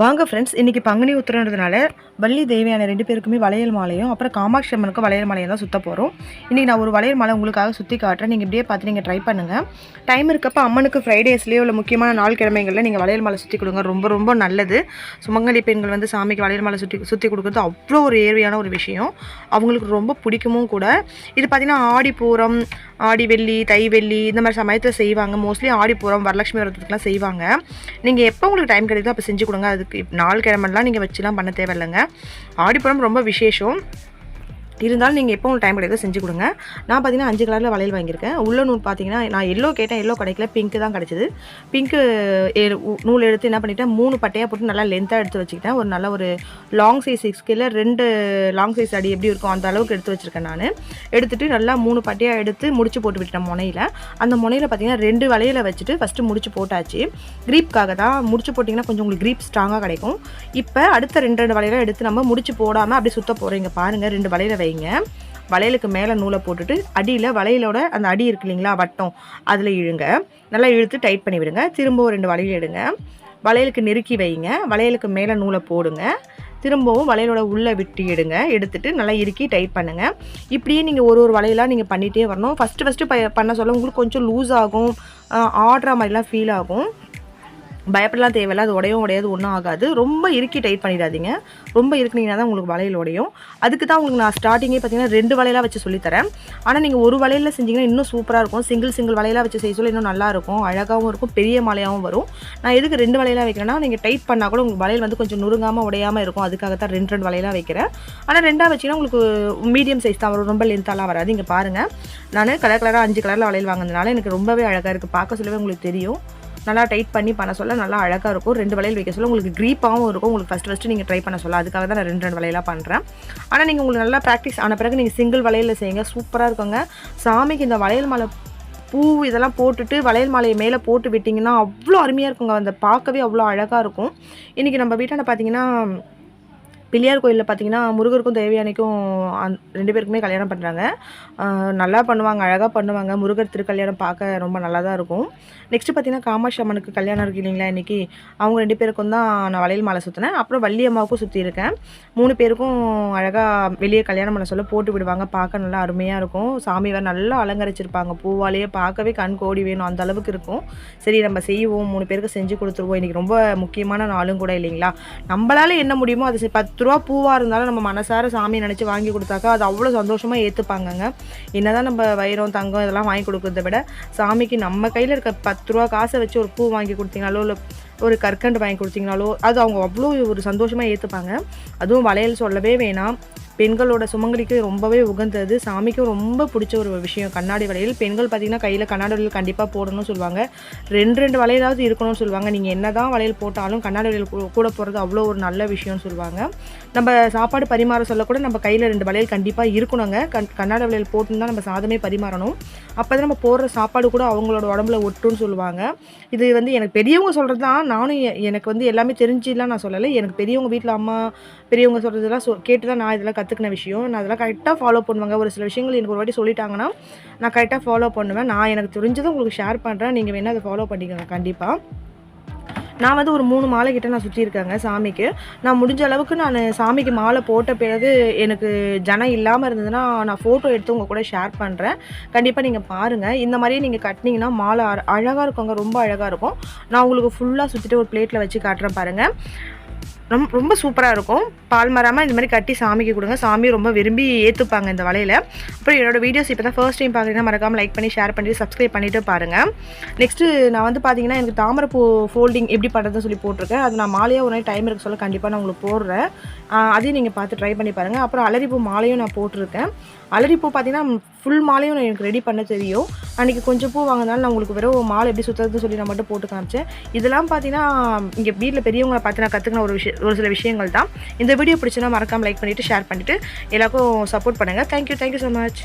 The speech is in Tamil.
வாங்க ஃப்ரெண்ட்ஸ் இன்றைக்கி பங்குனி உத்திரன்றதுனால வள்ளி தேவியான ரெண்டு பேருக்குமே வளையல் மாலையும் அப்புறம் காமாட்சி அம்மனுக்கு வளையல் மாலையும் தான் சுத்த போகிறோம் இன்றைக்கி நான் ஒரு வளையல் மாலை உங்களுக்காக சுற்றி காட்டுறேன். நீங்கள் இப்படியே பார்த்து நீங்கள் ட்ரை பண்ணுங்கள் டைம் இருக்கப்போ அம்மனுக்கு ஃப்ரைடேஸ்லேயோ இல்லை முக்கியமான நாள் கிழமைகளில் நீங்கள் வளையல் மாலை சுற்றி கொடுங்க. ரொம்ப ரொம்ப நல்லது. சுமங்கலி பெண்கள் வந்து சாமிக்கு வளையல் மாலை சுற்றி சுற்றி கொடுக்குறது அவ்வளோ ஒரு ஏர்வையான ஒரு விஷயம். அவங்களுக்கு ரொம்ப பிடிக்குமும் கூட. இது பார்த்திங்கன்னா ஆடி பூரம் ஆடி வெள்ளி தை வெள்ளி இந்த மாதிரி சமயத்தில் செய்வாங்க. மோஸ்ட்லி ஆடி பூரம் வரலட்சுமி விரதத்துக்குலாம் செய்வாங்க. நீங்கள் எப்போ உங்களுக்கு டைம் கிடைக்குதோ அப்போ செஞ்சு கொடுங்க. அதுக்கு நாலு கிழமெல்லாம் நீங்கள் வச்சுலாம் பண்ண தேவையில்லைங்க. ஆடிப்புறம் ரொம்ப விசேஷம். இருந்தாலும் நீங்கள் எப்போ உங்களுக்கு டைம் கிடையாது செஞ்சு கொடுங்க. நான் பார்த்தீங்கன்னா அஞ்சு கலரில் வளையல் வாங்கியிருக்கேன். உள்ள நூல் பார்த்தீங்கன்னா நான் எல்லோ கேட்டேன் எல்லோ கிடைக்கல பிங்க்கு தான் கிடச்சிது. பிங்க்கு நூல் எடுத்து என்ன பண்ணிட்டேன் மூணு பட்டையாக போட்டு நல்லா லென்த்தாக எடுத்து வச்சுக்கிட்டேன். ஒரு நல்ல ஒரு லாங் சைஸ் சிக்ஸ்கில் ரெண்டு லாங் சைஸ் அடி எப்படி இருக்கும் அந்த அளவுக்கு எடுத்து வச்சுருக்கேன் நான். எடுத்துகிட்டு நல்லா மூணு பட்டையாக எடுத்து முடிச்சு போட்டு விட்டுட்டேன் முனையில். அந்த முனையில் பார்த்தீங்கன்னா ரெண்டு வளையலை வச்சுட்டு ஃபஸ்ட்டு முடிச்சு போட்டாச்சு. க்ரீப்காக தான் முடிச்சு போட்டிங்கன்னா கொஞ்சம் உங்களுக்கு க்ரீப் ஸ்ட்ராங்காக கிடைக்கும். இப்போ அடுத்த ரெண்டு ரெண்டு வளையலை எடுத்து நம்ம முடிச்சு போடாமல் அப்படி சுத்த போகிறீங்க பாருங்கள் ரெண்டு வளையலை வைங்க வளையலுக்கு மேலே நூலை போட்டுட்டு அடியில் வளையலோட அந்த அடி இருக்கு இல்லைங்களா வட்டம் அதில் இழுங்க. நல்லா இழுத்து டைட் பண்ணி விடுங்க. திரும்பவும் ரெண்டு வளையல் எடுங்க. வளையலுக்கு நெருக்கி வைங்க. வளையலுக்கு மேலே நூலை போடுங்க. திரும்பவும் வளையலோட உள்ளே விட்டு எடுங்க. எடுத்துட்டு நல்லா இறுக்கி டைட் பண்ணுங்கள் இப்படியே நீங்கள் ஒரு ஒரு வளையலாக நீங்கள் பண்ணிகிட்டே வரணும். ஃபஸ்ட்டு ஃபஸ்ட்டு ப பண்ண சொல்ல உங்களுக்கு கொஞ்சம் லூஸ் ஆகும். ஆடுற மாதிரிலாம் ஃபீல் ஆகும். பயப்படலாம் தேவையில்லை அது உடையும் உடையாது ஒன்றும் ஆகாது. ரொம்ப இறுக்கி டைட் பண்ணிடாதீங்க. ரொம்ப இருக்குனீங்கன்னா தான் உங்களுக்கு வளையல் உடையும். அதுக்கு தான் உங்களுக்கு நான் ஸ்டார்டிங்கே பார்த்தீங்கன்னா ரெண்டு வளையலாக வச்சு சொல்லித்தரேன் ஆனால் நீங்கள் ஒரு வளையலில் செஞ்சீங்கன்னா இன்னும் சூப்பராக இருக்கும். சிங்கிள் சிங்கிள் வளையலாக வச்சு செய்ய சொல்ல இன்னும் நல்லாயிருக்கும் அழகாகவும் இருக்கும் பெரிய மாலையாகவும் வரும். நான் எதுக்கு ரெண்டு வளையலாக வைக்கிறேன்னா நீங்கள் டைட் பண்ணால் கூட உங்களுக்கு வளையல் வந்து கொஞ்சம் நுருங்காமல் உடையாமல் இருக்கும். அதுக்காக தான் ரெண்டு ரெண்டு வளையலாக வைக்கிறேன். ஆனால் ரெண்டாக வச்சிங்கன்னா உங்களுக்கு மீடியம் சைஸ் தான் வரும். ரொம்ப லென்த்தாலாம் வராது. இங்கே பாருங்கள் நான் கலர் கலராக அஞ்சு கலரில் வளையல் வாங்கினதுனால எனக்கு ரொம்பவே அழகாக இருக்குது பார்க்க சொல்லவே உங்களுக்கு தெரியும். நல்லா டைட் பண்ணி பண்ண சொல்ல நல்லா அழகாக இருக்கும். ரெண்டு வளையல் வைக்க சொல்ல உங்களுக்கு க்ரீப்பாகவும் இருக்கும். உங்களுக்கு ஃபஸ்ட் ஃபஸ்ட்டு நீங்கள் ட்ரை பண்ண சொல்ல. அதுக்காக தான் நான் ரெண்டு ரெண்டு வளையலாக பண்ணுறேன் ஆனால் நீங்கள் உங்களுக்கு நல்லா ப்ராக்டிஸ் ஆன பிறகு நீங்கள் சிங்கிள் வளையலில் செய்யுங்க. சூப்பராக இருக்குங்க. சாமிக்கு இந்த வளையல் மாலை பூ இதெல்லாம் போட்டுட்டு வளையல் மாலையை மேலே போட்டு விட்டிங்கன்னா அவ்வளோ அருமையாக இருக்குங்க. அந்த பார்க்கவே அவ்வளோ அழகாக இருக்கும். இன்றைக்கி நம்ம வீட்டாண்ட பார்த்தீங்கன்னா பிள்ளையார் கோயிலில் பார்த்தீங்கன்னா முருகருக்கும் தேவியானைக்கும் அந் ரெண்டு பேருக்குமே கல்யாணம் பண்ணுறாங்க நல்லா பண்ணுவாங்க அழகாக பண்ணுவாங்க. முருகர் திருக்கல்யாணம் பார்க்க ரொம்ப நல்லா தான் இருக்கும். நெக்ஸ்ட்டு பார்த்தீங்கன்னா காமாட்சி அம்மனுக்கு கல்யாணம் இருக்கு இல்லைங்களா இன்றைக்கி அவங்க ரெண்டு பேருக்கும் தான் நான் வளையல் மாலை சுற்றினேன் அப்புறம் வள்ளி அம்மாவுக்கும் சுற்றியிருக்கேன் மூணு பேருக்கும் அழகாக வெளியே கல்யாணம் பண்ண சொல்ல போட்டு விடுவாங்க. பார்க்க நல்லா அருமையாக இருக்கும். சாமி வேறு நல்லா அலங்கரிச்சிருப்பாங்க. பூவாலேயே பார்க்கவே கண் கோடி வேணும். அந்த அளவுக்கு இருக்கும். சரி நம்ம செய்வோம். மூணு பேருக்கு செஞ்சு கொடுத்துருவோம். இன்றைக்கி ரொம்ப முக்கியமான நாளும் கூட இல்லைங்களா? நம்மளால என்ன முடியுமோ அது பத்து பத்து ரூபா பூவாக இருந்தாலும் நம்ம மனசார சாமி நினச்சி வாங்கி கொடுத்தாக்கா அது அவ்வளோ சந்தோஷமாக ஏற்றுப்பாங்கங்க என்னதான் நம்ம வைரம் தங்கம் இதெல்லாம் வாங்கி கொடுக்கறத விட சாமிக்கு நம்ம கையில் இருக்க பத்து ரூபா காசை வச்சு ஒரு பூ வாங்கி கொடுத்தீங்கனாலோ இல்லை ஒரு கற்கண்டு வாங்கி கொடுத்தீங்கனாலோ அது அவங்க அவ்வளோ ஒரு சந்தோஷமாக ஏற்றுப்பாங்க அதுவும் வளையல் சொல்லவே வேணாம். பெண்களோட சுமங்கலிக்கு ரொம்பவே உகந்தது. சாமிக்கும் ரொம்ப பிடிச்ச ஒரு விஷயம். கண்ணாடி வளையல். பெண்கள் பார்த்தீங்கன்னா கையில் கண்ணாடி வளையல் கண்டிப்பாக போடணும்னு சொல்லுவாங்க. ரெண்டு ரெண்டு வளையலாவது இருக்கணும்னு சொல்லுவாங்க. நீங்கள் என்ன தான் வளையல் போட்டாலும் கண்ணாடி வளையல் கூட போடுறது அவ்வளோ ஒரு நல்ல விஷயம்னு சொல்லுவாங்க. நம்ம சாப்பாடு பரிமாற சொல்ல கூட நம்ம கையில் ரெண்டு வளையல் கண்டிப்பாக இருக்கணுங்க. கண் கண்ணாடி வளையல் போட்டுன்னு தான் நம்ம சாதமே பரிமாறணும். அப்போ தான் நம்ம போடுற சாப்பாடு கூட அவங்களோட உடம்புல ஒட்டுன்னு சொல்லுவாங்க. இது வந்து எனக்கு பெரியவங்க சொல்கிறது தான் நானும் எ- எனக்கு வந்து எல்லாமே தெரிஞ்சுலாம் நான் சொல்லலை. எனக்கு பெரியவங்க வீட்டில் அம்மா பெரியவங்க சொல்கிறதெல்லாம் சொ கேட்டு தான் நான் இதெல்லாம் கற்று கற்றுக்கின விஷயம். நான் அதெல்லாம் கரெக்டாக ஃபாலோ பண்ணுவாங்க. ஒரு சில விஷயங்கள் எனக்கு ஒரு வாட்டி சொல்லிட்டாங்கன்னா நான் கரெக்டாக ஃபாலோ பண்ணுவேன். நான் எனக்கு தெரிஞ்சதை உங்களுக்கு ஷேர் பண்ணுறேன் நீங்கள் வேணால் அதை ஃபாலோ பண்ணிக்கோங்க. கண்டிப்பாக நான் வந்து ஒரு மூணு மாலை கிட்ட நான் சுற்றியிருக்கேங்க சாமிக்கு. நான் முடிஞ்ச அளவுக்கு நான் சாமிக்கு மாலை போட்ட பிறகு எனக்கு ஜனம் இல்லாமல் இருந்ததுன்னா நான் ஃபோட்டோ எடுத்து உங்கள் கூட ஷேர் பண்ணுறேன் கண்டிப்பாக நீங்கள் பாருங்கள் இந்த மாதிரியே நீங்கள் கட்டினீங்கன்னா மாலை அழகாக இருக்குங்க. ரொம்ப அழகாக இருக்கும். நான் உங்களுக்கு ஃபுல்லாக சுற்றிட்டு ஒரு பிளேட்டில் வச்சு காட்டுறேன் பாருங்கள் ரொம்ப ரொம்ப சூப்பராக இருக்கும். பால் மராமல் இந்த மாதிரி கட்டி சாமிக்கு கொடுங்க. சாமி ரொம்ப விரும்பி ஏற்றுப்பாங்க இந்த வலையில். அப்புறம் என்னோடய வீடியோஸ் இப்போ தான் ஃபர்ஸ்ட் டைம் பார்க்குறீங்கன்னா மறக்காமல் லைக் பண்ணி ஷேர் பண்ணி சப்ஸ்கிரைப் பண்ணிட்டு பாருங்கள் நெக்ஸ்ட்டு நான் வந்து பார்த்தீங்கன்னா எனக்கு தாமரைப்பூ ஃபோல்டிங் எப்படி பண்ணுறதுன்னு சொல்லி போட்டிருக்கேன். அது நான் மாலையாக ஒரு டைம் இருக்க சொல்ல கண்டிப்பாக நான் உங்களுக்கு போடுறேன். அதையும் நீங்கள் பார்த்து ட்ரை பண்ணி பாருங்கள் அப்புறம் அலரிப்பூ மாலையும் நான் போட்டிருக்கேன். அலரிப்பூ பார்த்தீங்கன்னா ஃபுல் மாலையும் நான் எனக்கு ரெடி பண்ண தெரியும். அன்றைக்கி கொஞ்சம் பூ வாங்கினாலும் நான் உங்களுக்கு வெறும் மாலை எப்படி சுற்றுறதுன்னு சொல்லி நான் மட்டும் போட்டு காமிச்சேன். இதெல்லாம் பார்த்தீங்கன்னா இங்கே வீட்டில் பெரியவங்களை பார்த்து நான் கற்றுக்கின ஒரு விஷயம் ஒரு சில விஷயங்கள் தான். இந்த வீடியோ பிடிச்சுன்னா மறக்காமல் லைக் பண்ணிவிட்டு ஷேர் பண்ணிவிட்டு எல்லாருக்கும் சப்போர்ட் பண்ணுங்கள் தேங்க்யூ தேங்க்யூ ஸோ மச்